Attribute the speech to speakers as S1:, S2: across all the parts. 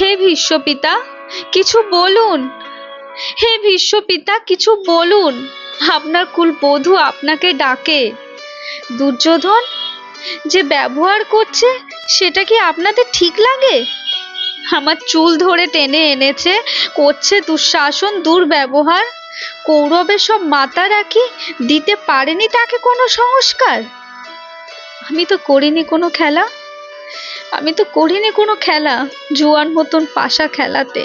S1: হে ভীষ্মপিতা, কিছু বলুন। হে ভীষ্মপিতা, কিছু বলুন। আপনার কুল বধূ আপনাকে ডাকে। দুর্যোধন, যে ব্যবহার করছে, সেটা কি আপনাদের ঠিক লাগে? আমার চুল ধরে টেনে এনেছে, করছে দুঃশাসন, দুর্ব্যবহার। কৌরবের সব মাতা রাখি, দিতে পারেনি তাকে কোনো সংস্কার? আমি তো করিনি কোনো খেলা। আমি তো করিনি কোনো খেলা। জুয়ান মতন পাশা খেলাতে।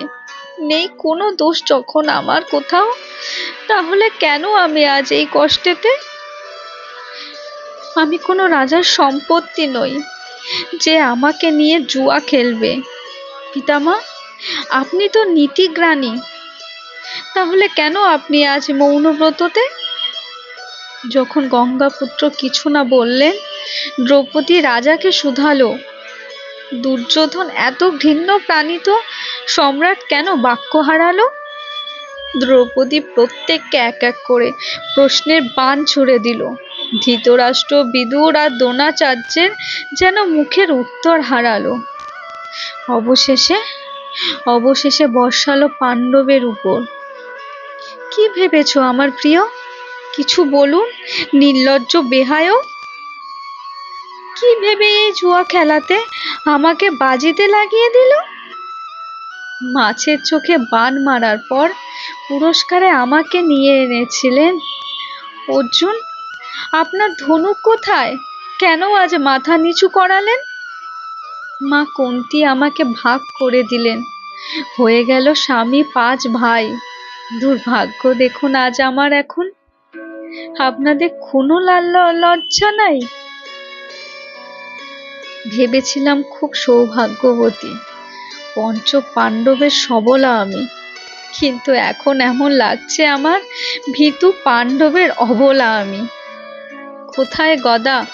S1: নেই কোনো দোষ যখন আমার কোথাও? তাহলে কেন আমি আজ এই কষ্টেতে? আমি কোনো রাজার সম্পত্তি নই, যে আমাকে নিয়ে জুয়া খেলবে। পিতামা, আপনি তো নীতিগ্রাণী তাহলে কেন আপনি আজ মৌনব্রততে? যখন গঙ্গাপুত্র কিছু না বললেন, দ্রৌপদী রাজাকে শুধালো। দুর্যোধন এত ঘৃণ্য প্রাণিত, সম্রাট কেন বাক্য হারালো? দ্রৌপদী প্রত্যেককে এক এক করে প্রশ্নের বান ছুড়ে দিল। ধৃতরাষ্ট্র বিদুর আর দ্রোণাচার্যের যেন মুখের উত্তর হারালো। অবশেষে অবশেষে বর্ষালো পাণ্ডবের উপর। কি ভেবেছো আমার প্রিয়? কিছু বলুন, নির্লজ্জ বেহায়ও। কি ভেবে এই জুয়া খেলাতে আমাকে বাজিতে লাগিয়ে দিল? মাছের চোখে বান মারার পর পুরস্কারে আমাকে নিয়ে এনেছিলেন। অর্জুন, আপনার ধনুক কোথায়? কেন আজ মাথা নিচু করালেন? মা কুন্তি আমাকে ভাগ করে দিলেন। হয়ে গেল স্বামী, পাঁচ ভাই। দুর্ভাগ্য দেখুন আজ আমার এখন। আপনাদের কোনো লাল লজ্জা নাই? ভেবেছিলাম খুব সৌভাগ্যবতী। পঞ্চ পাণ্ডবের সবলা আমি। কিন্তু এখন এমন লাগছে আমার ভীতু পাণ্ডবের অবলা আমি। কোথায় গদা?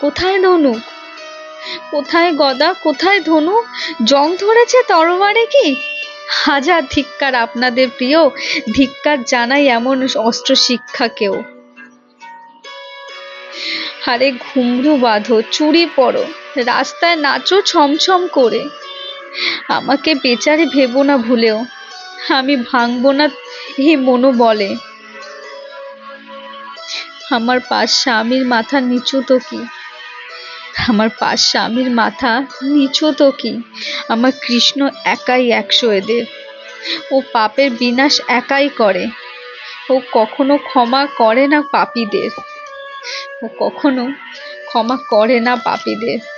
S1: কোথায় ধনুক কোথায় গদা? কোথায় ধনুক জং ধরেছে তরবারে কি? হাজার ধিক্কার আপনাদের প্রিয়, ধিক্কার জানাই এমন অস্ত্র শিক্ষাকেও হারে ঘুমরু বাঁধো, চুরি পড়ো রাস্তায় নাচো ছমছম করে। আমাকে বেচারে ভেবো না ভুলেও, আমি ভাঙবো না হে মনো বলে আমার পাশ স্বামীর মাথা নিচু তো কি? আমার পাশ স্বামীর মাথা নিচু তো কি? আমার কৃষ্ণ একাই একশো এদের। ও পাপের বিনাশ একাই করে। ও কখনো ক্ষমা করে না পাপীদের। ও কখনো ক্ষমা করে না পাপীদের।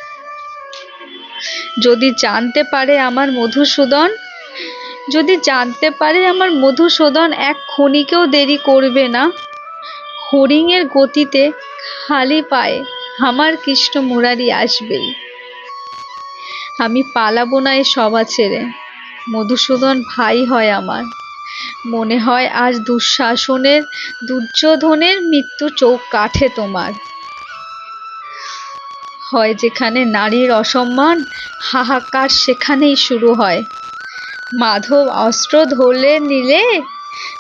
S1: যদি জানতে পারে আমার মধুসূদন, যদি জানতে পারে আমার মধুসূদন এক ক্ষণিকেও দেরি করবে না, হরিণের গতিতে খালি পায়ে আমার কৃষ্ণ মুরারি আসবেই। আমি পালাবো না এ সভা ছেড়ে। মধুসূদন ভাই হয় আমার। মনে হয় আজ দুঃশাসনের, দুর্যোধনের মৃত্যু চোখ কাঠে তোমার। হয় যেখানে নারীর অসম্মান, হাহাকার সেখানেই শুরু হয়। মাধব অস্ত্র ধরলে নিলে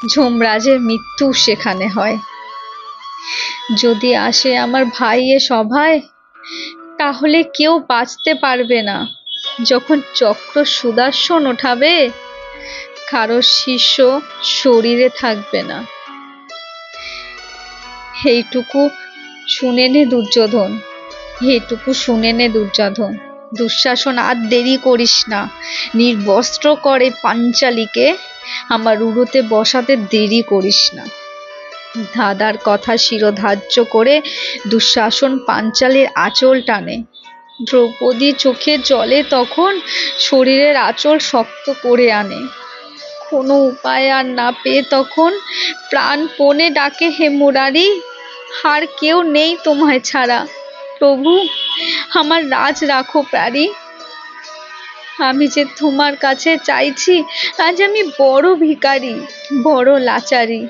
S1: ঝোমরাজের মৃত্যু সেখানে হয়। যদি আসে আমার ভাই এ সভায়, তাহলে কেউ বাঁচতে পারবে না। যখন চক্র সুদর্শন ওঠাবে, কারও শিষ্য শরীরে থাকবে না। এইটুকু শুনে নে দুর্যোধন। এইটুকু শুনে নে দুর্যোধন। দুঃশাসন আর দেরি করিস না। নির্বস্ত্র করে পাঞ্চালীকে আমার উড়োতে বসাতে দেরি করিস না। দাদার কথা শিরোধার্য করে দুঃশাসন পাঞ্চালীর আঁচল টানে। দ্রৌপদী চোখে জলে তখন শরীরের আঁচল শক্ত করে আনে। কোনো উপায় আর না পেয়ে তখন প্রাণপণে ডাকে হে মুরারি আর কেউ নেই তোমায় ছাড়া। প্রভু, আমার রাজ রাখো প্রারি আমি যে তোমার কাছে চাইছি, আজ আমি বড় ভিখারি, বড় লাচারি।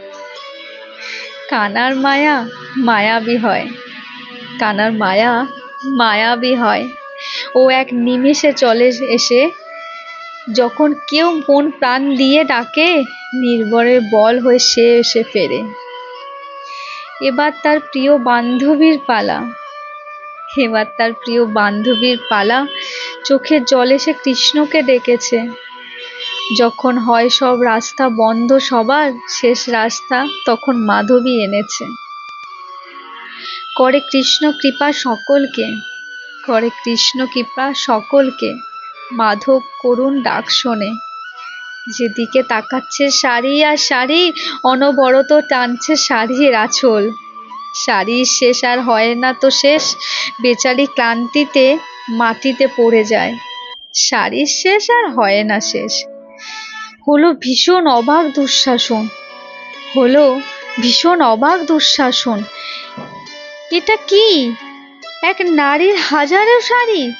S1: কানার মায়া মায়াবী হয়, কানার মায়া মায়াবী হয়। ও এক নিমেষে চলে এসে, যখন কেউ মন প্রাণ দিয়ে ডাকে নির্ভরের বল হয়ে সে এসে ফেরে। এবার তার প্রিয় বান্ধবীর পালা। এবার তার প্রিয় বান্ধবীর পালা চোখের জলে সে কৃষ্ণকে ডেকেছে। যখন হয় সব রাস্তা বন্ধ সবার, শেষ রাস্তা তখন মাধবী এনেছে। করে কৃষ্ণ কৃপা সকলকে, করে কৃষ্ণ কৃপা সকলকে, মাধব করুণ ডাক শোনে। যেদিকে তাকাচ্ছে শাড়ি আর শাড়ি, অনবরত টানছে শাড়ির আঁচল। শাড়ির শেষ আর হয় না তো শেষ। বেচারি ক্লান্তিতে মাটিতে পড়ে যায়। শাড়ির শেষ আর হয় না শেষ। হলো ভীষণ অবাক দুঃশাসন। হলো ভীষণ অবাক দুঃশাসন। এটা কি? এক নারীর হাজারো শাড়ি?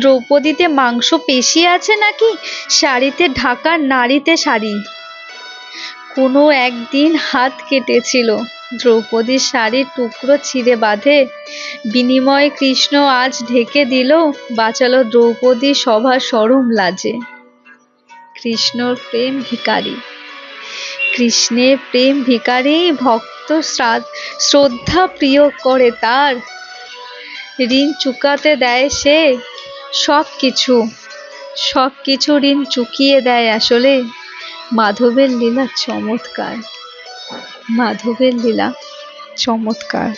S1: দ্রৌপদীতে মাংস পেশি আছে নাকি? শাড়িতে ঢাকার নারীতে শাড়ি। কোনো একদিন হাত কেটেছিল। দ্রৌপদীর শাড়ির টুকরো ছিঁড়ে বাঁধে। বিনিময়ে কৃষ্ণ আজ ঢেকে দিল, বাঁচালো দ্রৌপদী সভা সরম লাজে। কৃষ্ণর প্রেম ভিকারী কৃষ্ণের প্রেম ভিকারী ভক্ত শ্রাদ- শ্রদ্ধা প্রিয় করে তার। ঋণ চুকাতে দেয় সে সব কিছু সব কিছু ঋণ চুকিয়ে দেয় আসলে। মাধবের লীলা চমৎকার। মাধবের লীলা চমৎকার।